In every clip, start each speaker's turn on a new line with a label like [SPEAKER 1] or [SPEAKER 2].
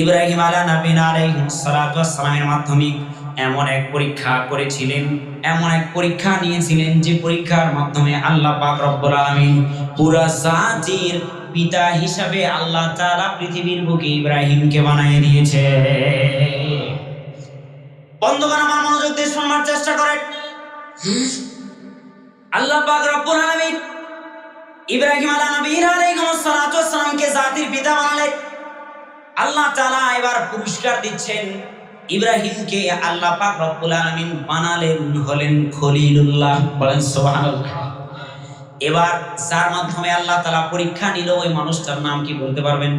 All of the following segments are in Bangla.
[SPEAKER 1] ইব্রাহিম আলা নবীন আলাইহিসসালামের মাধ্যমে এমন এক পরীক্ষা করেছিলেন, এমন এক পরীক্ষা নিয়েছিলেন যে পরীক্ষার মাধ্যমে আল্লাহ পাক রব্বুল আলামিন পুরা জাতির পিতা হিসাবে আল্লাহ তাআলা পৃথিবীর বুকে ইব্রাহিমকে বানিয়ে দিয়েছে। বন্ধুগণ, আমার মনোযোগ দিয়ে শোনার চেষ্টা করেন। আল্লাহ পাক রব্বুল আলামিন ইব্রাহিম আলা নবীর আলাইহিস সালাতু ওয়াসসালামকে জাতির পিতা বানালেন। আল্লাহ তাআলা এবার পুরস্কার দিচ্ছেন। ইব্রাহিমকে আল্লাহ পাক রব্বুল আলামিন বানালেন, হলেন খলিলুল্লাহ। বলেন সুবহানাল্লাহ। এবার যার মাধ্যমে আল্লাহ তাআলা পরীক্ষা নিল, ওই মানুষটার নাম কি বলতে পারবেন?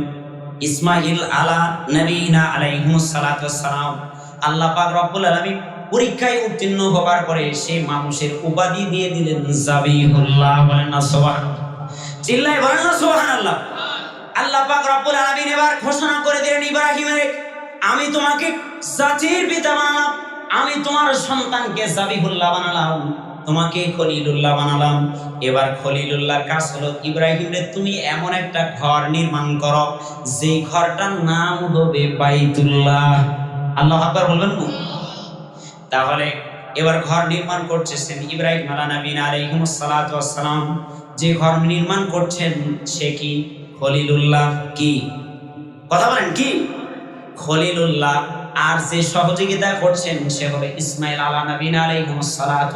[SPEAKER 1] ইসমাইল আলা নবীনা আলাইহিস সালাতু ওয়াসসালাম। আল্লাহ পাক রব্বুল আলামিন পরীক্ষায় উত্তীর্ণ হবার পরে সেই মানুষের উপাধি দিয়ে দিলেন জাবিহুল্লাহ। বলেন না সুবহানাল্লাহ। চিল্লায় বলেন না সুবহানাল্লাহ। আল্লাহ পাক রব্বুল আলামিন এবার ঘোষণা করে দিলেন ইব্রাহিমের আমি তোমাকে জাতির পিতা বানালাম, আমি তোমার সন্তানকে জাবিহুল্লাহ বানালাম, তোমাকে খলিলুল্লাহ বানালাম। এবার খলিলুল্লাহর কাজ হলো ইব্রাহিম রে তুমি এমন একটা ঘর নির্মাণ করো, যে ঘরটার নাম হবে বাইতুল্লাহ। আল্লাহ আকবার বলবেন তাহলে এবার ঘর নির্মাণ করছেন ইব্রাহিম আলা নবীন আলাইহিস সালাতু ওয়াসসালাম যে ঘর নির্মাণ করছেন, সে কি? খলিলুল্লাহ কি? কথা বলেন, কি? খলিলুল্লাহ, আর যে সহযোগিতা করছেন সে হবে ইসমাইল আলা নবীন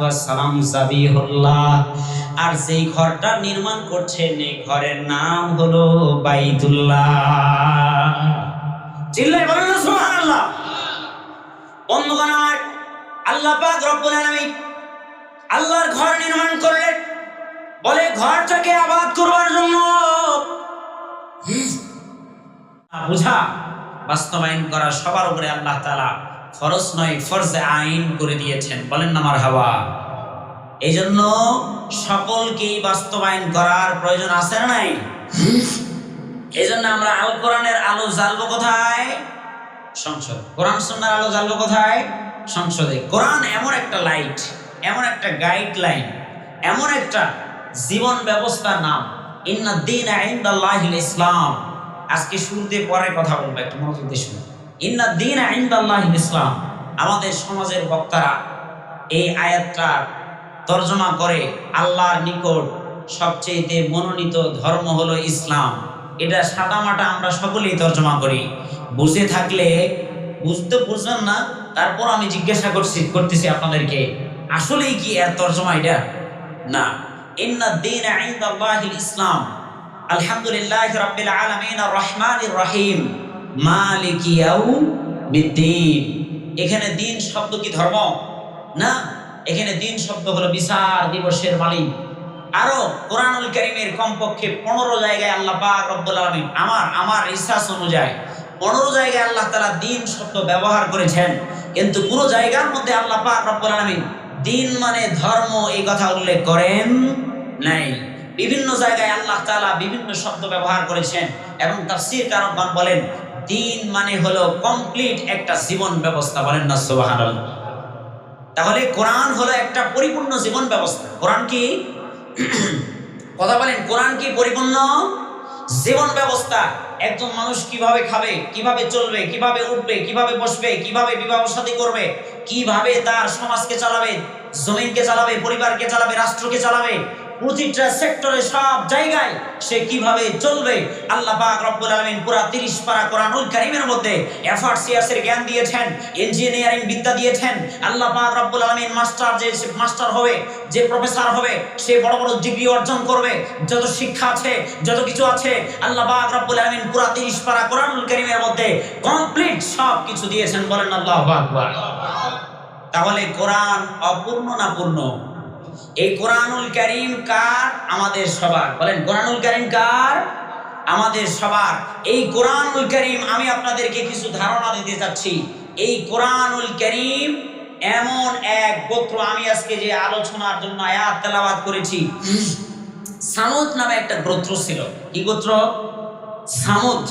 [SPEAKER 1] ওয়াসসালাম জাবিহুল্লাহ। আর যেই ঘরটা নির্মাণ করছেন, এই ঘরের নাম হলো বাইতুল্লাহ। চিল্লাই বলেন সুবহানাল্লাহ। বন্ধুগণ আল্লাহ পাক রব্বুল আলামিন আল্লাহর ঘর নির্মাণ করলেন। বলে ঘরটাকে আবাদ করবার জন্য বুঝা, বাস্তবায়ন করা সবার উপরে আল্লাহ তালা ফরজ নয়, ফরজে আইন করে দিয়েছেন। বলেন না আমার হাওয়া এই জন্য সকলকেই বাস্তবায়ন করার প্রয়োজন আছে না নাই? এই জন্য আমরা আল কোরআনের আলো জ্বালবো কোথায়? সংসদ। কোরআন সুন্নার আলো জ্বালবো কোথায়? সংসদে। কোরআন এমন একটা লাইট এমন একটা গাইডলাইন এমন একটা জীবন ব্যবস্থা নাম। ইসলাম। আজকে শুরুতে পরে কথা বলব, একটু মনোযোগ দিয়ে ইন্না দিন ইসলাম। আমাদের সমাজের বক্তারা এই আয়াতটা তর্জমা করে আল্লাহর নিকট সবচেয়ে মনোনীত ধর্ম হলো ইসলাম। এটা সাদামাটা আমরা সকলেই তর্জমা করি। বুঝে থাকলে বুঝতে বুঝবেন না, তারপর আমি জিজ্ঞাসা করছি করতেছি আপনাদেরকে, আসলেই কি এর তর্জমা এটা? না। দিন ইসলাম। রহিম। এখানে দিন শব্দ কি ধর্ম? না, এখানে দিন শব্দ হলো বিচার দিবসের মালিক। আরও কোরআনুল করিমের কমপক্ষে পনেরো জায়গায় আল্লাহ আলামিন, আমার আমার রিসার্চ অনুযায়ী পনেরো জায়গায় আল্লাহ তাআলা দিন শব্দ ব্যবহার করেছেন। কিন্তু পুরো জায়গার মধ্যে আল্লাহ রব্বুল আলামিন দিন মানে ধর্ম, এই কথা উল্লেখ করেন নাই। বিভিন্ন জায়গায় আল্লাহ তালা বিভিন্ন শব্দ ব্যবহার করেছেন এবং তাফসীর কারকগণ বলেন, দিন মানে হলো কমপ্লিট একটা জীবন ব্যবস্থা বলেন না, সুবহানাল্লাহ। তাহলে কোরআন হলো একটা পরিপূর্ণ জীবন ব্যবস্থা। কোরআন কি? কথা বলেন, কোরআন কি পরিপূর্ণ? জীবন ব্যবস্থা। একজন মানুষ কীভাবে খাবে, কীভাবে চলবে, কীভাবে উঠবে, কীভাবে বসবে, কীভাবে বিবাহ সাথী করবে, কীভাবে তার সমাজকে চালাবে, জমিনকে চালাবে, পরিবারকে চালাবে, রাষ্ট্রকে চালাবে প্রতিটা সেক্টরে সব জায়গায় সে কীভাবে চলবে? আল্লাহ পাক রব্বুল আলামিন পুরা 30 পারা কোরআনুল কারীমের মধ্যে এফআরসিএস এর জ্ঞান দিয়েছেন ইঞ্জিনিয়ারিং বিদ্যা দিয়েছেন। আল্লাহ পাক রব্বুল আলামিন মাস্টার যে মাস্টার হবে, যে প্রফেসর হবে, সে বড় বড় ডিগ্রি অর্জন করবে। যত শিক্ষা আছে, যত কিছু আছে, আল্লাহ পাক রব্বুল আলামিন পুরা 30 পারা কোরআনুল কারীমের মধ্যে কমপ্লিট সব কিছু দিয়েছেন বলেন আল্লাহু আকবার। তাহলে কোরআন অপূর্ণ না পূর্ণ? এই কোরআনুল করিম কার? আমাদের সবার। বলেন, কোরআনুল করিম কার? আমাদের সবার। এই কোরআনুল করিম, আমি আপনাদেরকে কিছু ধারণা দিতে চাচ্ছি। এই কোরআনুল করিম এমন এক গোত্র। আমি আজকে যে আলোচনার জন্য আয়াত তেলাওয়াত করেছি, সামুদ নামে একটা গোত্র ছিল। কি গোত্র? সামুদ।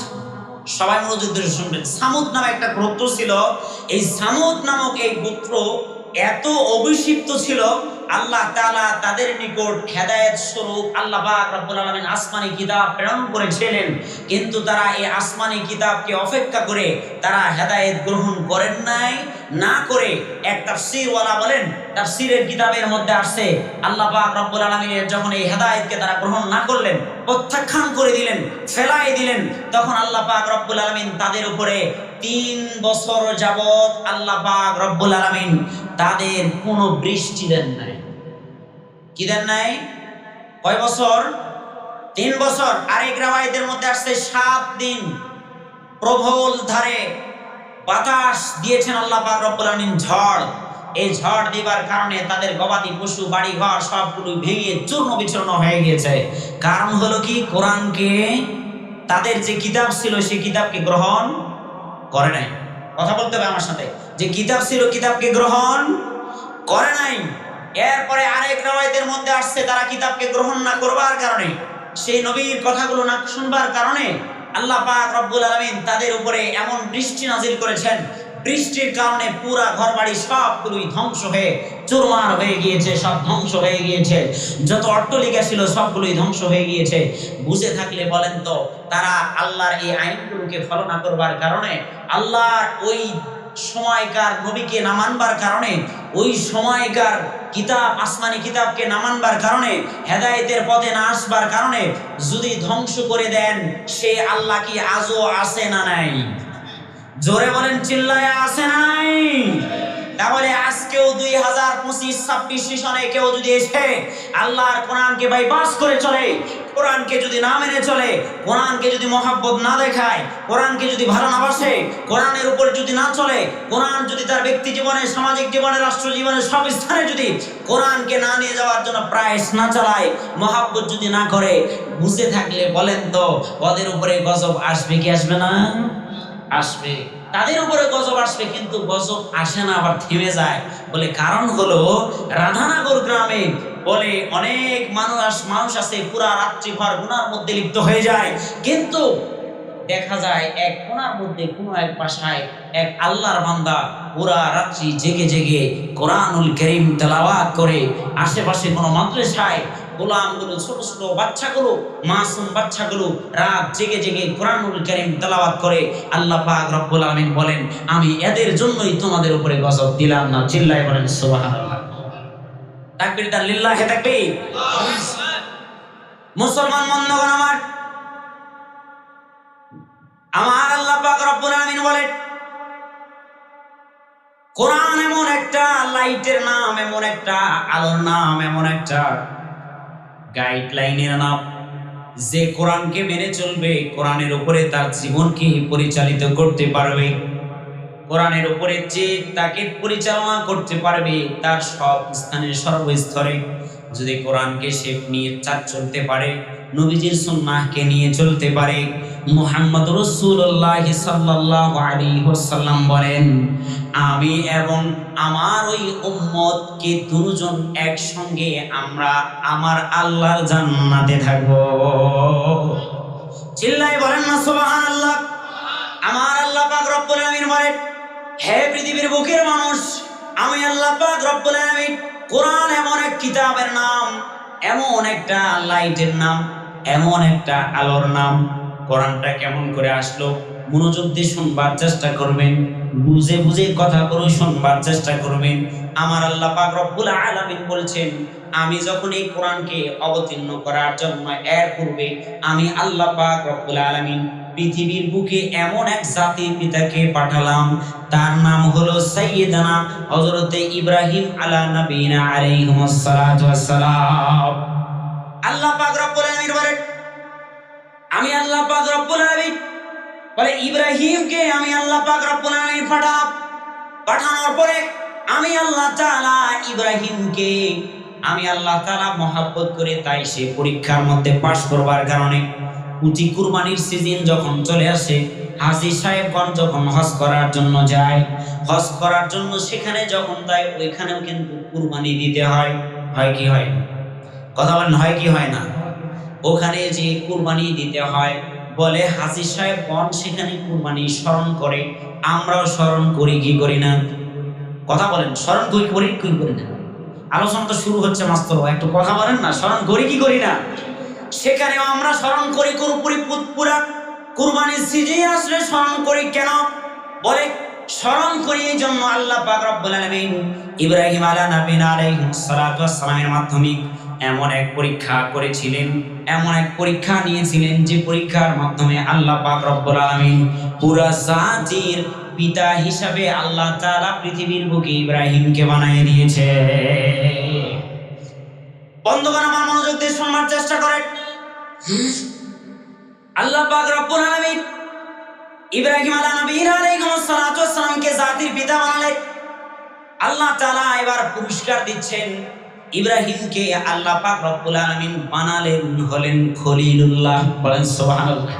[SPEAKER 1] সবাই মনোযোগ ধরে শুনবেন। সামুদ নামে একটা গোত্র ছিল। এই সামুদ নামক এই গোত্র এত অভিষিক্ত ছিল আল্লাহ তাআলা তাদের নিকট হেদায়েত স্বরূপ আল্লাহ পাক রব্বুল আলামিন আসমানি কিতাব প্রেরণ করেছিলেন। কিন্তু তারা এই আসমানি কিতাবকে অপেক্ষা করে তারা হেদায়েত গ্রহণ করেন নাই, না করে এক তাফসীর ওয়ালা বলেন, তাফসীরের কিতাবের মধ্যে আসছে, আল্লাহ পাক রব্বুল আলামিনের যখন এই হেদায়েতকে তারা গ্রহণ না করলেন, প্রত্যাখ্যান করে দিলেন, ফেলাই দিলেন, তখন আল্লাহ পাক রব্বুল আলামিন তাদের উপরে তিন বছর যাবত আল্লাহ পাক রব্বুল আলামিন তাদের কোনো বৃষ্টি দেন নাই। কি দেন নাই? কয় বছর? তিন বছর। আরেক রাওয়ায়তের মধ্যে আসছে, সাত দিন প্রবল ধারে বাতাস দিয়েছেন আল্লাহ পাক রব্বুল আলামিন, ঝড়। এই ঝড় দিবার কারণে তাদের গবাদি পশু বাড়ি ঘর সবগুলো ভেঙে চূর্ণ বিচূর্ণ হয়ে গিয়েছে। কারণ হলো কি? কোরআনকে, তাদের যে কিতাব ছিল, সেই কিতাবকে গ্রহণ করে নাই। কথা বলতে হবে আমার সাথে। যে কিতাব ছিল, কিতাবকে গ্রহণ করে নাই। এরপরে আরেক রাওয়ায়তের মধ্যে আসছে, তারা কিতাবকে গ্রহণ না করবার কারণে। সেই নবীর কথাগুলো না শুনবার কারণে আল্লাহ পাক রব্বুল আলামিন তাদের উপরে এমন বৃষ্টি নাজিল করেছেন। বৃষ্টির কারণে পুরা ঘরবাড়ি সবগুলোই ধ্বংস হয়ে, চুরমার হয়ে গিয়েছে, সব ধ্বংস হয়ে গিয়েছে। যত অট্টলিকা ছিল, সবগুলোই ধ্বংস হয়ে গিয়েছে। বুঝে থাকলে বলেন তো, তারা আল্লাহর এই আইনগুলোকে ফলো না করবার কারণে আল্লাহর ওই সময়কার নবীকে নামানবার কারণে, ওই সময়কার কিতাব, আসমানি কিতাবকে নামানবার কারণে, হেদায়েতের পথে না আসবার কারণে যদি ধ্বংস করে দেন, সে আল্লাহ কি আজও আসে না নাই? জোরে বলেন, চিল্লায় আসে নাই? তাহলে আজকেও দুই হাজার পঁচিশ, ছাব্বিশ সনে কেউ যদি এসে আল্লাহর কোরআনকে বাইপাস করে চলে, কোরআনকে যদি না মেনে চলে, কোরআনকে যদি মহাব্বত না দেখায়, কোরআনকে যদি ভালো না বাসে, কোরআনের উপর যদি না চলে, কোরআন যদি তার ব্যক্তি জীবনে, সামাজিক জীবনে, রাষ্ট্র জীবনে সব স্থানে যদি কোরআনকে না নিয়ে যাওয়ার জন্য প্রায়শ না চালায়, মহাব্বত যদি না করে বুঝে থাকলে বলেন তো, ওদের উপরে গজব আসবে কি আসবে না? আসবে। তাদের উপরে গজব আসবে, কিন্তু গজব আসে না, আবার থেমে যায়। বলে কারণ হলো, রাধানগর গ্রামে বলে অনেক মানুষ মানুষ আছে, পুরা রাত্রি ভর গুনার মধ্যে লিপ্ত হয়ে যায়। কিন্তু দেখা যায়, এক কোনার মধ্যে কোনো এক বাসায় এক আল্লাহর বান্দা পুরা রাত্রি জেগে জেগে কোরআনুল করিম তেলাওয়াত করে, আশেপাশে কোনো মাদ্রাসায় গোলামগুলো, ছোট ছোট বাচ্চাগুলো, মাসুম বাচ্চাগুলো রাত জেগে জেগে কোরআনুল করিম করে আল্লাহ পাক রব্বুল বলেন, আমি এদের জন্যই তোমাদের উপরে গজব দিলাম না। চিল্লায় বলেন লিল্লাহে মুসলমান বন্ধুগণ আমার আমার আল্লাহ পাক রব্বুল আলামিন বলেন, কোরআন এমন একটা লাইটের নাম, এমন একটা আলোর নাম, এমন একটা গাইডলাইনের নাম, যে কোরআনকে মেনে চলবে, কোরআনের উপরে তার জীবনকে পরিচালিত করতে পারবে। কোরআনের উপরে যে তাকে পরিচালনা করতে পারবে, তার সব স্থানে সর্বস্তরে। যদি কোরআনকে সে নিয়ে চলতে পারে, নবীজির সুন্নাহকে নিয়ে চলতে পারে মুহাম্মদ রসুল্লাহ ওসাল্লাম বলেন, আমি এবং আমার ওই উম্মতকে দুজন একসঙ্গে আমরা আমার আল্লাহর জান্নাতে থাকব। চিল্লাই বলেন না, সুবহানাল্লাহ। আমার আল্লাহ পাক রব্বুল আলামিন বলেন, হে পৃথিবীর বুকের মানুষ, আমি আল্লাহ পাক রব্বুল আলামিন কোরআন এমন এক কিতাবের নাম, এমন একটা লাইটের নাম, এমন একটা আলোর নাম কোরআনটা কেমন করে আসলো? মনোযোগ দিয়ে শুনবার চেষ্টা করবেন, বুঝে বুঝে কথা কথাগুলো শুনবার চেষ্টা করবেন। আমার আল্লাহ পাক রব্বুল আলামিন বলছেন, আমি যখন এই কোরআনকে অবতীর্ণ করার জন্য এর পূর্বে আমি আল্লাহ পাক রব্বুল আলামিন পৃথিবীর বুকে এমন এক জাতির পিতাকে পাঠালাম। তার নাম হলো সাইয়েদানা হযরতে ইব্রাহিম আলা নবীনা আলাইহিস সালাতু ওয়াস সালাম। আল্লাহ পাক রব্বুল আলামিন বলেন আমি আল্লাহ পাক রব্বুল আলামিন। বলে ইব্রাহিমকে আমি আল্লাহ পাক রব্বুল আলামিন পাঠালাম পাঠানোর পরে আমি আল্লাহ তাআলা ইব্রাহিমকে আমি আল্লাহ তাআলা মহাব্বত করে তাই সে পরীক্ষার মধ্যে পাশ করবার কারণে উচি কুরবানির সিজন যখন চলে আসে, হাজি সাহেবগণ যখন হজ করার জন্য যায়, হজ করার জন্য সেখানে যখন তাই ওইখানেও কিন্তু কুরবানি দিতে হয়। হয় কি হয়? কথা বলেন, হয় কি হয় না? ওখানে যে কুরবানি দিতে হয় বলে হাজি সাহেবগণ সেখানে কুরবানি স্মরণ করে, আমরাও স্মরণ করি, কি করি না? কথা বলেন, স্মরণ করি করি, কি করি না? আলোচনা তো শুরু হচ্ছে মাস্তর একটু কথা বলেন না, স্মরণ করি, কি করি না? সেখানেও আমরা স্মরণ করি কুরপুরি পুরা কুরবানির সিজে আসলে স্মরণ করি, কেন? বলে, স্মরণ করি এই জন্য আল্লাহ পাক রব্বুল আলামিন ইব্রাহিম আলা নবীনা আলাইহিস সালাতু ওয়াস সালামের মাধ্যমে এমন এক পরীক্ষা করেছিলেন, এমন এক পরীক্ষা নিয়েছিলেন যে পরীক্ষার মাধ্যমে আল্লাহ পাক রব্বুল আলামিন পুরা জাতির পিতা হিসাবে আল্লাহ তাআলা পৃথিবীর বুকে ইব্রাহিমকে বানিয়ে দিয়েছে। বন্ধুগণ, আমার মনোযোগ দিয়ে শোনার চেষ্টা করেন। আল্লাহ পাক রব্বুল আলামিন ইব্রাহিম আলা নবীর আলাইহিস সালামকে জাতির পিতা বানালেন। আল্লাহ তাআলা এবার পুরস্কার দিচ্ছেন। ইব্রাহিমকে আল্লাহ পাক রব্বুল আলামিন বানালেন হলেন খলিলুল্লাহ। বলেন সুবহানাল্লাহ।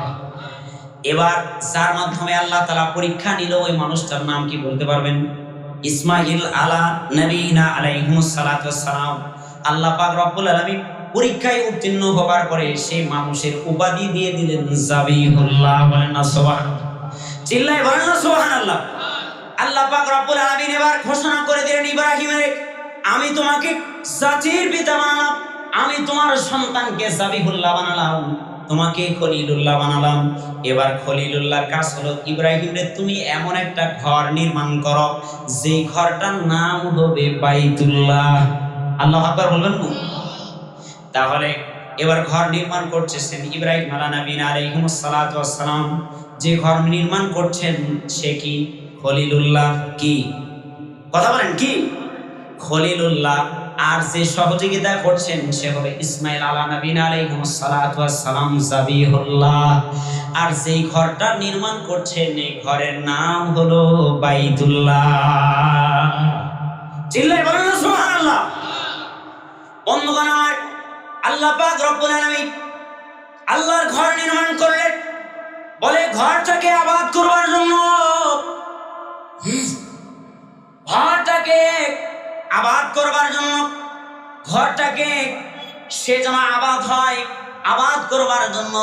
[SPEAKER 1] এবার যার মাধ্যমে আল্লাহ তাআলা পরীক্ষা নিল, ওই মানুষটার নাম কি বলতে পারবেন? ইসমাইল আলা নবীনা আলাইহিস সালাতু সালাম আল্লাহ পাক রব্বুল আলামিন পরীক্ষায় উত্তীর্ণ হবার পরে সেই মানুষের উপাধি দিয়ে দিলেন জাবিহুল্লাহ। বলেন না সুবহানাল্লাহ। চিল্লায় বলেন না সুবহানাল্লাহ। আল্লাহ পাক রব্বুল আলামিন এবার ঘোষণা করে দিলেন ইব্রাহিমের আমি তোমাকে জাতির পিতা বানালাম, আমি তোমার সন্তানকে জাবিহুল্লাহ বানালাম, তোমাকে খলিলুল্লাহ বানালাম। এবার খলিলুল্লাহর কাজ হলো ইব্রাহিম রে তুমি এমন একটা ঘর নির্মাণ করো, যে ঘরটার নাম হবে বাইতুল্লাহ। আল্লাহ আকবার বলবেন তাহলে এবার ঘর নির্মাণ করছেন ইব্রাহিম আলা নবীন আলাইহিস সালাতু ওয়াস সালাম। যে ঘর নির্মাণ করছেন সে কি? খলিলুল্লাহ কি? কথা বলেন কি? খলিলুল্লাহ, আর যে সহযোগিতা করছেন সে হবে ইসমাইল আলা নবীন আলাইহিস সালাতু ওয়াস সালাম জাবিহুল্লাহ। আর যেই ঘরটা নির্মাণ করছেন, এই ঘরের নাম হলো বাইতুল্লাহ। চিল্লাই বলেন, সুবহানাল্লাহ। বন্ধুগণ আমার, আল্লাহ পাক রব্বুল আলামিন আল্লাহর ঘর নির্মাণ করলেন। বলে ঘরটাকে আবাদ করবার জন্য। ঘরটাকে আবাদ করবার জন্য ঘরটাকে সে যেন আবাদ হয়, আবাদ করবার জন্য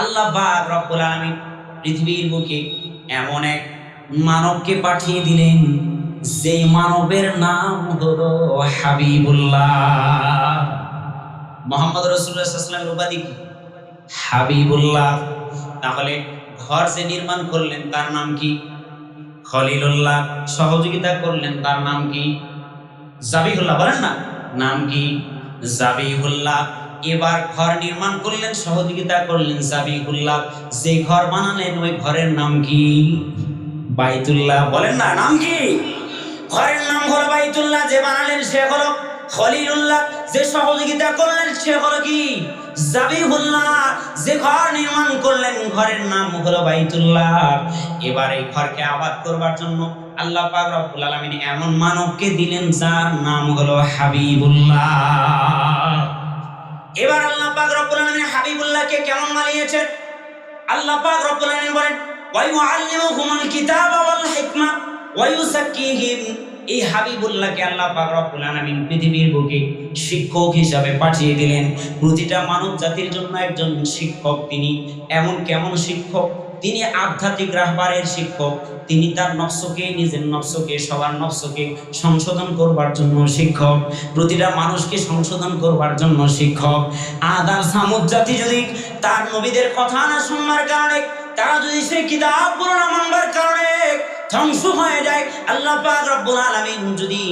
[SPEAKER 1] আল্লাহ রব্বুল আলামিন পৃথিবীর বুকে এমন এক মানবকে পাঠিয়ে দিলেন যে মানবের নাম হলো হাবিবুল্লাহ। মোহাম্মদ রসুল্লাহামের উপাধি কি? হাবিবুল্লাহ। তাহলে ঘর যে নির্মাণ করলেন তার নাম কি? খলিলুল্লাহ। সহযোগিতা করলেন তার নাম কি? জাবিহুল্লাহ বলেন না? নাম কি? জাবিহুল্লাহ। এবার ঘর নির্মাণ করলেন, সহযোগিতা করলেন জাবিহুল্লাহ। যে ঘর বানালেন, ওই ঘরের নাম কি? বাইতুল্লাহ। বলেন না, নাম কি? ঘরের নাম হলো বাইতুল্লাহ, যে বানালেন সে হলো খলিলুল্লাহ, যে সহযোগিতা করলেন সে হলো কি? যে ঘর নির্মাণ করলেন, ঘরের নাম হলো বাইতুল্লাহ। এবার এই ঘরকে আবাদ করবার জন্য আল্লাহ পাক রব্বুল আলামিন এমন মানবকে দিলেন, যার নাম হলো হাবিবুল্লাহ। এবার আল্লাহ পাক রব্বুল আলামিন হাবিবুল্লাহকে কেমন বানিয়েছেন? আল্লাহ পাক রব্বুল আলামিন বলেন ওয়া ইউআল্লিমুহুমুল কিতাবা ওয়াল হিকমা ওয়া ইউযাক্কিহিম এই হাবিবুল্লাহকে আল্লাহ রব্বুল আলামিন পৃথিবীর বুকে শিক্ষক হিসাবে পাঠিয়ে দিলেন। প্রতিটা মানব জাতির জন্য একজন শিক্ষক তিনি, এমন কেমন শিক্ষক? তিনি আধ্যাত্মিক রাহবারের শিক্ষক। তিনি তার নফসকে, নিজের নফসকে, সবার নফসকে সংশোধন করবার জন্য শিক্ষক। প্রতিটা মানুষকে সংশোধন করবার জন্য শিক্ষক। আদার সামুদ জাতি যদি তার নবীদের কথা না শুনবার কারণে, তারা যদি সেই কিতাবগুলো না মানবার কারণে ধ্বংস হয়ে যায়। আল্লাহ পাক রব্বুল আলামিন যদি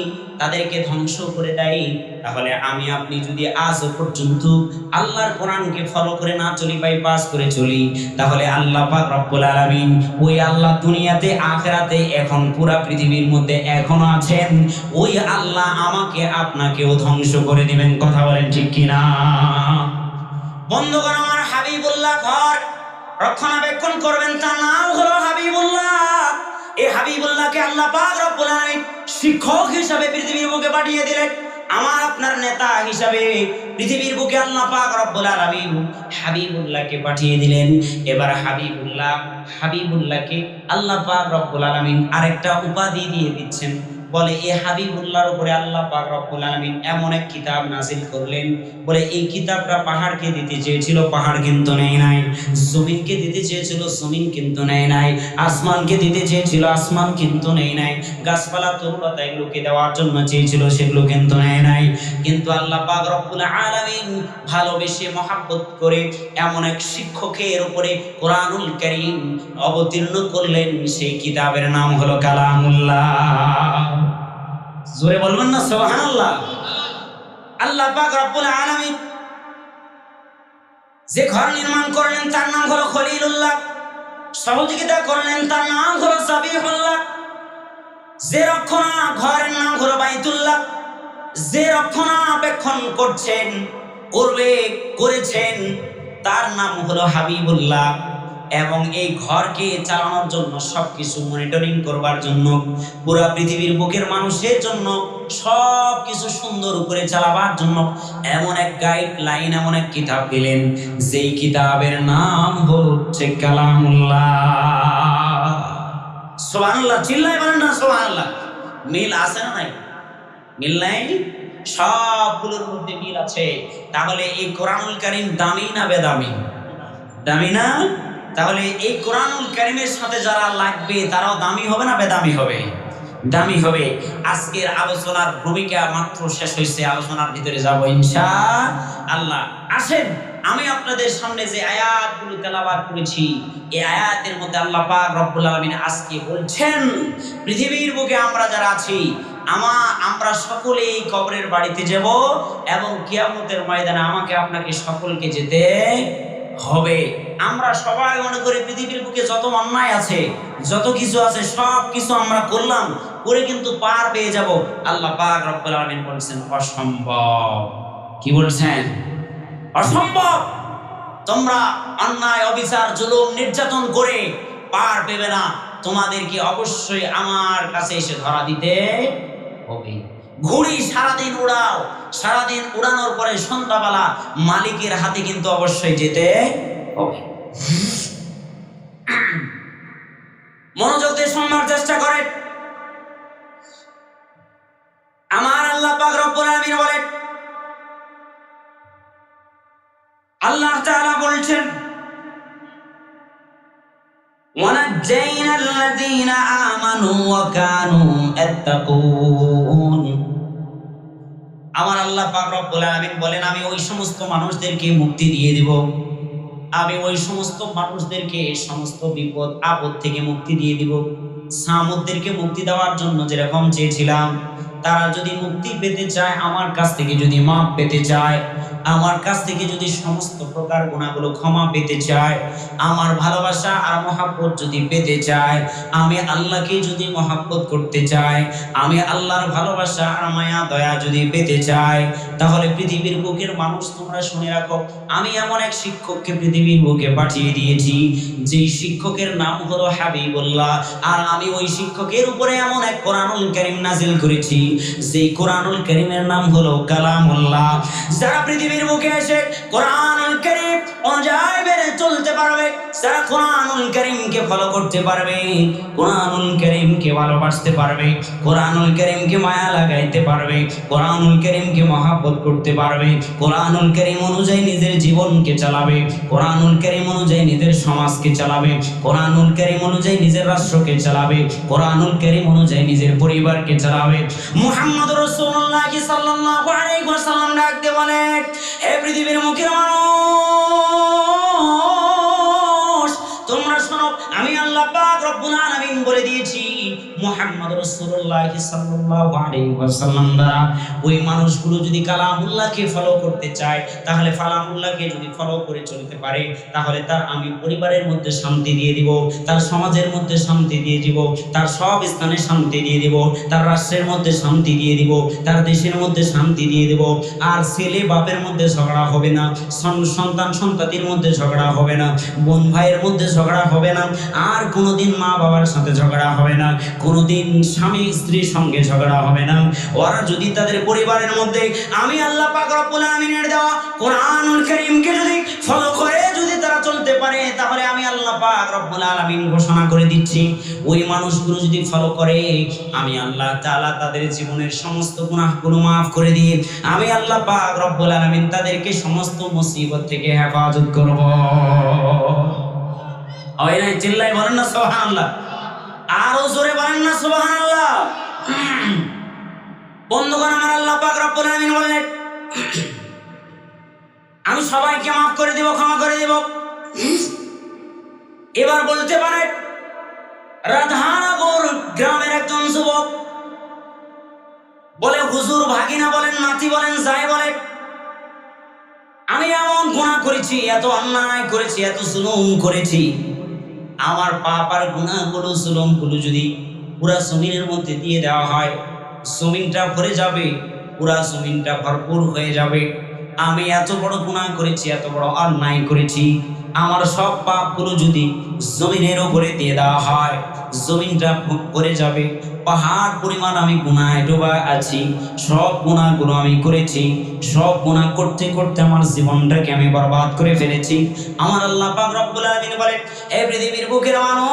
[SPEAKER 1] তাদেরকে ধ্বংস করে দেয়, তাহলে আমি, আপনি যদি আজও পর্যন্ত আল্লাহর কোরআনকে ফলো করে না চলি বাইপাস করে চলি, তাহলে আল্লাহ পাক রব্বুল আলামিন ওই আল্লাহ দুনিয়াতে, আখেরাতে, এখন পুরা পৃথিবীর মধ্যে এখনও আছেন। ওই আল্লাহ আমাকে আপনাকেও ধ্বংস করে দিবেন, কথা বলেন ঠিক কিনা? বন্ধুগণ, আমার হাবিবুল্লাহ ঘর রক্ষণাবেক্ষণ করবেন, তার নাম হলো হাবিবুল্লাহ। এই হাবিবুল্লাহকে আল্লাহ পাক রব্বুল আলামিন শিক্ষক হিসাবে পৃথিবীর বুকে পাঠিয়ে দিলেন। আমার আপনার নেতা হিসাবে পৃথিবীর বুকে আল্লাহ পাক রব্বুল আলামিন হাবিবুল্লাহকে পাঠিয়ে দিলেন। এবার হাবিবুল্লাহ হাবিবুল্লাহকে আল্লাহ পাক রব্বুল আলামিন আরেকটা উপাধি দিয়ে দিচ্ছেন। বলে, এ হাবিবুল্লাহর উপরে আল্লাহ পাক রব্বুল আলামিন এমন এক কিতাব নাজিল করলেন। বলে, এই কিতাবটা পাহাড়কে দিতে চেয়েছিল, পাহাড় কিন্তু নেয় নাই। জমিনকে দিতে চেয়েছিল, জমিন কিন্তু নেয় নাই। আসমানকে দিতে চেয়েছিল, আসমান কিন্তু নেয় নাই। গাছপালা তরুলতা এগুলোকে দেওয়ার জন্য চেয়েছিল, সেগুলো কিন্তু নেয় নাই। কিন্তু আল্লাহ পাক রব্বুল আলামিন ভালোবেসে মহাব্বত করে এমন এক শিক্ষকের উপরে কোরআনুল কারীম অবতীর্ণ করলেন। সেই কিতাবের নাম হলো কালামুল্লাহ। জোরে বলবেন না, সুবহানাল্লাহ। আল্লাহ পাক রব্বুল আলামিন যে ঘর নির্মাণ করলেন, তার নাম হলো খলিলুল্লাহ। সহযোগিতা করলেন, তার নাম হলো সাবিহুল্লাহ। যে রক্ষণা ঘরের নাম হলো বাইতুল্লাহ। যে রক্ষণাবেক্ষণ করছেন করবে করেছেন, তার নাম হলো হাবিবুল্লাহ। এবং এই ঘরকে চালানোর জন্য সবকিছু মনিটরিং করবার জন্য, পুরা পৃথিবীর বুকের মানুষের জন্য সব কিছু সুন্দর করে চালাবার জন্য এমন এক গাইড লাইন এমন এক কিতাব দিলেন, যেই কিতাবের নাম হচ্ছে কালামুল্লাহ। সোহানুল্লাহ চিল্লাই বলেন না সোহানুল্লাহ মিল আছে না নাই? মিল নাই? সবগুলোর মধ্যে মিল আছে। তাহলে এই কোরআনুল কারিম দামি না বেদামি? দামি না? তাহলে এই কোরআনুল কারিমের সাথে যারা লাগবে, তারাও দামি হবে না বেদামি হবে? দামি হবে। আজকের আলোচনার ভূমিকা মাত্র শেষ হয়েছে, আলোচনার ভিতরে যাব ইনশা আল্লাহ আসেন, আমি আপনাদের সামনে যে আয়াতগুলো তেলাবাদ করেছি, এই আয়াতের মধ্যে আল্লাহ পাক রব্বুল আলামিন আজকে বলছেন, পৃথিবীর বুকে আমরা যারা আছি, আমা, আমরা সকলেই কবরের বাড়িতে যাব এবং কিয়ামতের ময়দানে আমাকে আপনাকে সকলকে যেতে হবে। আমরা সবাই মনে করি পৃথিবীর বুকে যত অন্যায় আছে, যত কিছু আছে, সব কিছু আমরা করলাম, করে কিন্তু পার পেয়ে যাব। আল্লাহ পাক রব্বুল আলামিন বলছেন, অসম্ভব। কি বলছেন? অসম্ভব! তোমরা অন্যায়, অবিচার, জুলুম, নির্যাতন করে পার পেবে না। তোমাদেরকে অবশ্যই আমার কাছে এসে ধরা দিতে হবে। ঘুড়ি সারাদিন উড়াও সারাদিন উড়ানোর পরে সন্ধ্যাবেলা মালিকের হাতে কিন্তু অবশ্যই যেতে মনোযোগ দিয়ে শুনবার চেষ্টা করেন। আমার আল্লাহ পাক বলে আল্লাহ তাআলা বলছেন ওয়ানাজাইনাল আমানু ওয়া কানু আমার আল্লাহ আলামিন বলেন, আমি ওই সমস্ত মানুষদেরকে মুক্তি দিয়ে দিব। আমি ওই সমস্ত মানুষদেরকে সমস্ত বিপদ, আপদ থেকে মুক্তি দিয়ে দিব। সামুদ্রকে মুক্তি দেওয়ার জন্য যেরকম চেয়েছিলাম, তারা যদি মুক্তি পেতে চায়, আমার কাছ থেকে যদি মাপ পেতে চায় আমার কাছ থেকে যদি সমস্ত প্রকার গুণাগুলো ক্ষমা পেতে চায়, আমার ভালোবাসা আর মহাব্বত যদি পেতে চায়, আমি আল্লাহকে যদি মহাব্বত করতে চাই, আমি আল্লাহর ভালোবাসা আর মায়া, দয়া যদি পেতে চাই, তাহলে পৃথিবীর বুকের মানুষ তোমরা শুনে রাখো, আমি এমন এক শিক্ষককে পৃথিবীর বুকে পাঠিয়ে দিয়েছি, যেই শিক্ষকের নাম হলো হাবিবুল্লাহ, আর আমি ওই শিক্ষকের উপরে এমন এক কোরআনুল করিম নাজিল করেছি, যেই কোরআনুল করিমের নাম হলো কালামুল্লাহ, যারা পৃথিবীর বুকে এসে কোরআন অনুযায়ী বেড়ে চলতে পারবে, যারা কোরআনুল করিমকে ফলো করতে পারবে, কোরআনুল করিমকে ভালোবাসতে পারবে, কোরআনুল করিমকে মায়া লাগাইতে পারবে, কোরআনুল করিমকে মহাব্বত করতে পারবে, কোরআনুল করিম অনুযায়ী নিজের জীবনকে চালাবে, কোরআনুল করিম অনুযায়ী নিজের সমাজকে চালাবে, কোরআনুল করিম অনুযায়ী নিজের রাষ্ট্রকে চালাবে, কোরআনুল করিম অনুযায়ী নিজের পরিবারকে চালাবে। মুহাম্মদ রাসূলুল্লাহ সাল্লাল্লাহু আলাইহি ওয়াসাল্লাম ডাকতে বলেন হে পৃথিবীর মুখের মানুষ পাক রব্বুল আলামিন বলে দিয়েছি, মুহাম্মদ রাসূলুল্লাহ সাল্লাল্লাহু আলাইহি ওয়াসাল্লাম দ্বারা ওই মানুষগুলো যদি কালামুল্লাহকে ফলো করতে চায়, তাহলে যদি ফলো করে চলতে পারে, তাহলে তার আমি পরিবারের মধ্যে শান্তি দিয়ে দিব, তার সমাজের মধ্যে শান্তি দিয়ে দিব, তার সব স্থানে শান্তি দিয়ে দিব, তার রাষ্ট্রের মধ্যে শান্তি দিয়ে দিব, তার দেশের মধ্যে শান্তি দিয়ে দিব, আর ছেলে বাপের মধ্যে ঝগড়া হবে না, সন্তান সন্ততির মধ্যে ঝগড়া হবে না, বোন ভাইয়ের মধ্যে ঝগড়া হবে না, আর কোনোদিন মা বাবার সাথে ঝগড়া হবে না, কোনোদিন স্বামী স্ত্রীর সঙ্গে ঝগড়া হবে না। ওরা যদি তাদের পরিবারের মধ্যে আমি আল্লাহ পাক রব্বুল আমিনের দেওয়া কোরআনুল কারীমকে যদি ফলো করে, যদি তারা চলতে পারে, তাহলে আমি আল্লাহ পাক রব্বুল আলামিন ঘোষণা করে দিচ্ছি, ওই মানুষগুলো যদি ফলো করে, আমি আল্লাহ তাআলা তাদের জীবনের সমস্ত গুনাহগুলো মাফ করে দিয়ে, আমি আল্লাহ পাক রব্বুল আলামিন তাদেরকে সমস্ত মুসিবত থেকে হেফাজত করব। ওই নাই চিল্লাই বলেন না, সুবহানাল্লাহ। আরও জোরে বলেন না, সুবহানাল্লাহ। বন্ধুগণ, আমার আল্লাহ পাক রব্বুল বললেন, আমি সবাইকে মাফ করে দিব, ক্ষমা করে দিব। এবার বলতে পারে, রাধানগর গ্রামের একজন যুবক বলে, হুজুর, ভাগিনা বলেন, নাতি বলেন, যাই বলেন আমি এমন গুণা করেছি, এত অন্যায় করেছি, এত জুলুম করেছি আমার পাপ আর গুণাগুলো জুলুমগুলো যদি পুরা জমিনের মধ্যে দিয়ে দেওয়া হয়, জমিনটা ভরে যাবে, পুরা জমিনটা ভরপুর হয়ে যাবে। আমি এত বড় গুণা করেছি, এত বড় অন্যায় করেছি। আমার সব পাপগুলো যদি জমিনের উপরে দিয়ে দেওয়া হয়, জমিনটা করে যাবে। পাহাড় পরিমাণ আমি গুণায় ডোবা আছি, সব গুণাগুলো আমি করেছি। সব গুণা করতে করতে আমার জীবনটাকে আমি বরবাদ করে ফেলেছি। আমার আল্লাহ পাক রব্বুল আলামিন বলে এই পৃথিবীর বুকের মানুষ,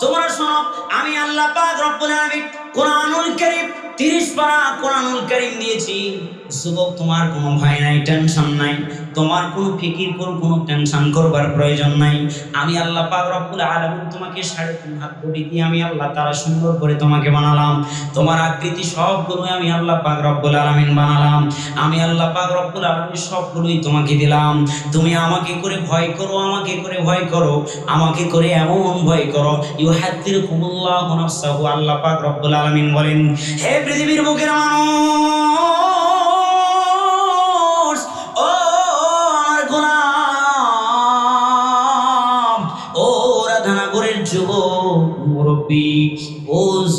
[SPEAKER 1] তোমরা শোনো, আমি আল্লাহ পাক রব্বুল আলামিন কোরআনুল কারীম 30 পারা কোরআনুল কারিম দিয়েছি যুবক তোমার কোনো ভয় নাই টেনশন নাই। তোমার কোনো ফিকির করো কোনো টেনশন করবার প্রয়োজন নাই। আমি আল্লাহ পাক রব্বুল আলামিন তোমাকে সাড়ে তিন হাত দিয়ে আমি আল্লাহ তারা সুন্দর করে তোমাকে বানালাম। তোমার আকৃতি সবগুলো আমি আল্লাহ পাক রব্বুল আলামিন বানালাম। আমি আল্লাহ পাক রব্বুল আলামিন সবগুলোই তোমাকে দিলাম। তুমি আমাকে করে ভয় করো, আমাকে করে ভয় করো, আমাকে করে এমন ভয় করো। ইউহাদ্দিরকুমুল্লাহু নাফসাহু, আল্লাহ পাক রব্বুল আলামিন বলেন, হে পৃথিবীর বুকের মানুষ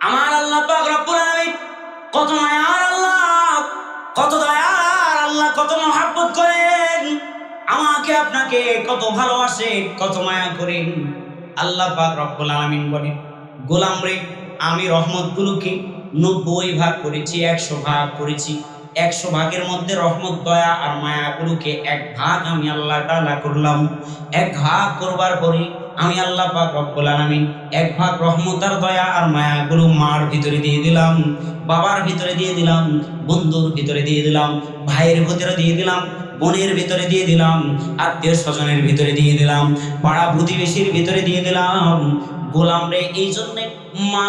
[SPEAKER 1] আমার আল্লাহ পাক রব্বুল আলামিন কত মায়ার আল্লাহ, কত দয়ার আল্লাহ, কত মহাব্বত করেন। আমাকে আপনাকে কত ভালোবাসে কত মায়া করেন। আল্লাহ পাক রব্বুল আলামিন বলেন, গোলাম রে, আমি রহমতগুলোকে নব্বই ভাগ করেছি, একশো ভাগ করেছি। একশো ভাগের মধ্যে রহমত, দয়া আর মায়াগুলোকে এক ভাগ আমি আল্লাহ তাআলা করলাম। এক ভাগ করবার পরে আমি আল্লাহ পাক রব্বুল আলামিন এক ভাগ রহমত আর দয়া আর মায়াগুলো মার ভিতরে দিয়ে দিলাম, বাবার ভিতরে দিয়ে দিলাম, বন্ধুর ভিতরে দিয়ে দিলাম, ভাইয়ের ভিতরে দিয়ে দিলাম, বোনের ভিতরে দিয়ে দিলাম, আত্মীয় স্বজনের ভিতরে দিয়ে দিলাম, পাড়া প্রতিবেশীর ভিতরে দিয়ে দিলাম গোলাম রে, এই জন্যে মা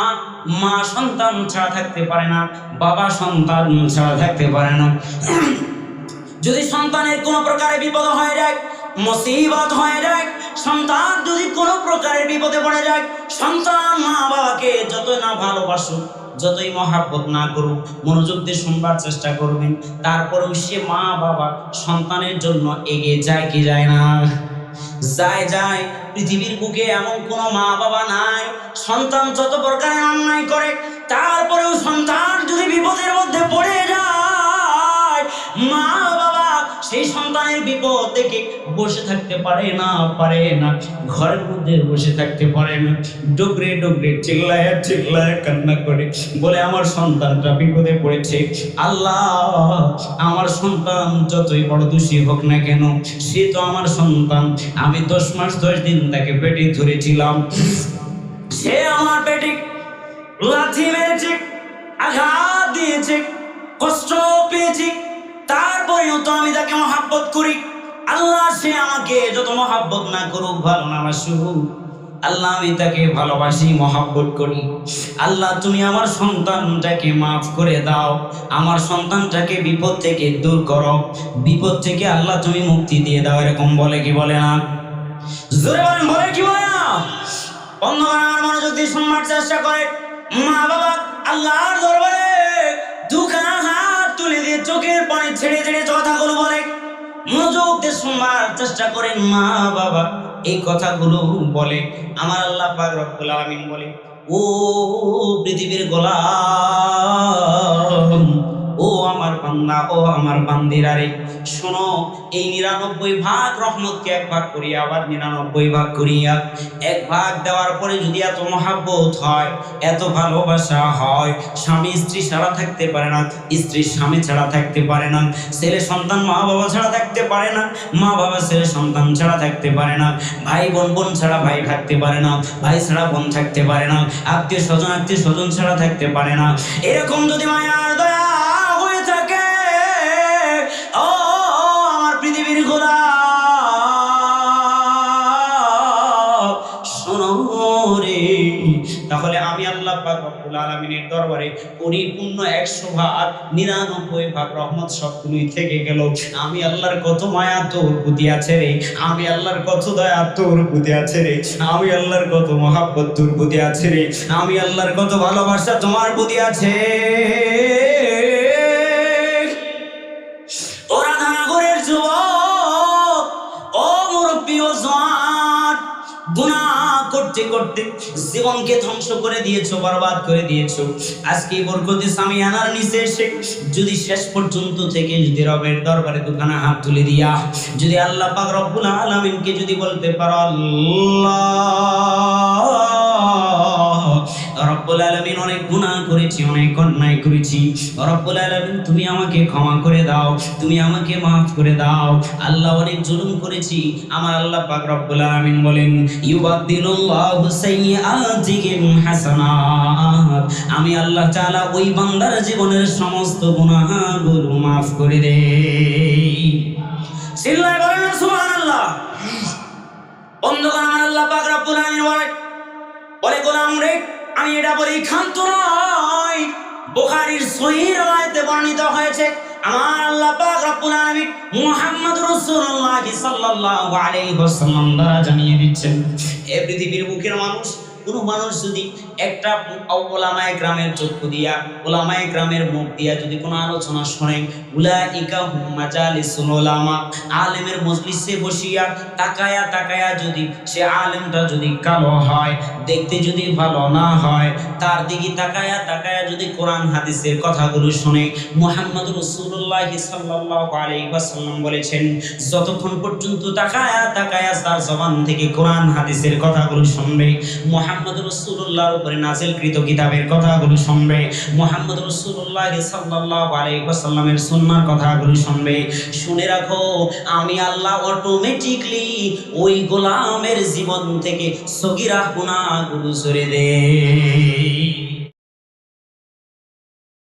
[SPEAKER 1] মা সন্তান ছাড়া থাকতে পারে না, বাবা সন্তান ছাড়া থাকতে পারে না। যদি সন্তানের কোনো প্রকারে বিপদ হয়ে যায় মুসিবত হয়ে যায় সন্তান যদি কোনো প্রকারের বিপদে পড়ে যায় সন্তান মা বাবাকে যতই না ভালোবাসুক, যতই মহাব্বত না করুক, মনোযোগ দিয়ে শুনবার চেষ্টা করবেন, তারপরেও সে মা বাবা সন্তানের জন্য এগিয়ে যায় কি যায় না। যায় যায়। পৃথিবীর বুকে এমন কোনো মা বাবা নাই। সন্তান যত প্রকারে অন্যায় করে, তারপরেও সন্তান যদি বিপদের মধ্যে পড়ে যায়, মা সেই সন্তানের বিপদ দেখে বসে থাকতে পারে না পারে না। ঘরের মধ্যে বসে থাকতে পারে না। ডুগরে ডুগরে চিল্লায় চিল্লায় কান্না করে বলে, আমার সন্তানটা বিপদে পড়েছে। আল্লাহ, আমার সন্তান যতই বড় দোষী হোক না কেন, সে তো আমার সন্তান। আমি দশ মাস, দশ দিন তাকে পেটে ধরেছিলাম। সে আমার পেটে লাথি মেরেছে, আঘাত দিয়েছে, কষ্ট পেয়েছি। তারপরেও তো আমি তাকে মহাব্বত করি। আল্লাহ সে আমাকে যত মহাব্বত না করুক, ভালো না বাসুক। আল্লাহ আমি তাকে ভালোবাসি, মহাব্বত করি। আল্লাহ তুমি আমার সন্তানটাকে মাফ করে দাও। আমার সন্তানটাকে বিপদ থেকে দূর করো। বিপদ থেকে আল্লাহ তুমি মুক্তি দিয়ে দাও, এরকম বলে কি বলে না? জোরে বলেন, বলে কি বলে না? অন্ধকার আমার মনোযোগ দিয়ে শুনবার চেষ্টা করে। মা বাবা আল্লাহর দরবারে দুখানা চোখের পানি ছেড়ে ছেড়ে কথাগুলো বলে। মনোযোগ দিয়ে চেষ্টা করেন মা বাবা। এই কথাগুলো বলে, আমার আল্লাহ পাক রব্বুল আলামিন বলে, ও পৃথিবীর গোলাম ও আমার বান্দা, ও আমার বান্দিরা রে শোনো, এই নিরানব্বই ভাগ রহমতকে এক ভাগ করিয়া, আবার নিরানব্বই ভাগ করিয়া, এক ভাগ দেওয়ার পরে যদি এত মহাব্বত হয়, এত ভালোবাসা হয়, স্বামী স্ত্রী ছাড়া থাকতে পারে না স্ত্রী স্বামী ছাড়া থাকতে পারে না, ছেলে সন্তান মা বাবা ছাড়া থাকতে পারে না, মা বাবা ছেলে সন্তান ছাড়া থাকতে পারে না, ভাই বোন বোন ছাড়া ভাই থাকতে পারে না, ভাই ছাড়া বোন থাকতে পারে না, আত্মীয় স্বজন আত্মীয় স্বজন ছাড়া থাকতে পারে না, এরকম যদি মায়ার আমার পৃথিবীর শোনো রে, তাহলে আমি আল্লাহ রব্বুল আলামিনের দরবারে পরিপূর্ণ একশো ভাগ, নিরানব্বই ভাগ রহমত সবগুলোই থেকে গেল। আমি আল্লাহর কত মায়া, তোর প্রতি আছে রে। আমি আল্লাহর কত দয়া, তোর প্রতি আছে রে। আমি আল্লাহর কত মহাব্বত, তোর প্রতি আছে রে। আমি আল্লাহর কত ভালোবাসা, তোমার প্রতি আছে। করতে করতে জীবনকে ধ্বংস করে দিয়েছ, বরবাদ করে দিয়েছ। আজকে বরকতি সামিয়ানার নিচে এসে যদি শেষ পর্যন্ত থেকে যদি রবের দরবারে দুখানা হাত তুলে দিয়া, যদি আল্লাহ পাক রব্বুল আলামিনকে যদি বলতে পারো, আল্লাহ রব্বুল আলামিন অনেক গুনাহ করেছি, অনেক অন্যায় করেছি। রব্বুল আলামিন, তুমি আমাকে ক্ষমা করে দাও, তুমি আমাকে মাফ করে দাও। আল্লাহ অনেক জুলুম করেছি। আমার আল্লাহ পাক রব্বুল আলামিন বলেন, ইউবাদদিলুল্লাহু সাইয়্যাতিহিম হাসানাত আমি আল্লাহ তাআলা ওই বান্দার জীবনের সমস্ত গুনাহগুলো মাফ করে দেই। সিল্লাই বলেন সুবহানাল্লাহ। বন্ধুগণ, আমার আল্লাহ পাক রব্বুল আলামিন বলে বলে, গোলাম রে, আমি এটা বলি, ক্ষান্ত নয়। বোখারির সহির রায়তে বর্ণিত হয়েছে, আমার আল্লাহ পাক রব্বুল আলামিন মুহাম্মদ রাসূলুল্লাহ সাল্লাল্লাহু আলাইহি ওয়াসাল্লাম দ্বারা জানিয়ে দিচ্ছেন, এ পৃথিবীর বুকের মানুষ কোন মানুষ যদি একটা ওলামায়ে গ্রামের চক্ষু দিয়া, ওলামায়ে গ্রামের মুখ দিয়া যদি কোনো আলোচনা শোনে, উলাইকা হুম মাজালিসুল উলামা আলেমের মজলিসে বসিয়া তাকায়া তাকায়া যদি সে আলেমটা যদি কালো হয়, দেখতে যদি ভালো না হয়, তার দিকে তাকায়া তাকায়া যদি কোরআন হাদিসের কথাগুলো শুনে, মুহাম্মদ রাসূলুল্লাহ সাল্লাল্লাহু আলাইহি বলেছেন, যতক্ষণ পর্যন্ত তাকায়া তাকায়া তার জবান থেকে কোরআন হাদিসের কথাগুলো শুনবে মুহাম্মদ রাসূলুল্লাহর উপরে নাযিলকৃত কিতাবের কথাগুলো শুনবে। মোহাম্মদ রাসূলুল্লাহ সাল্লাল্লাহু আলাইহি ওয়াসাল্লামের সুন্নাহর কথাগুলো শুনবে। শুনে রাখো, আমি আল্লাহ অটোমেটিকলি ওই গোলামের জীবন থেকে সগিরা গুনাহগুলো সরে দেই।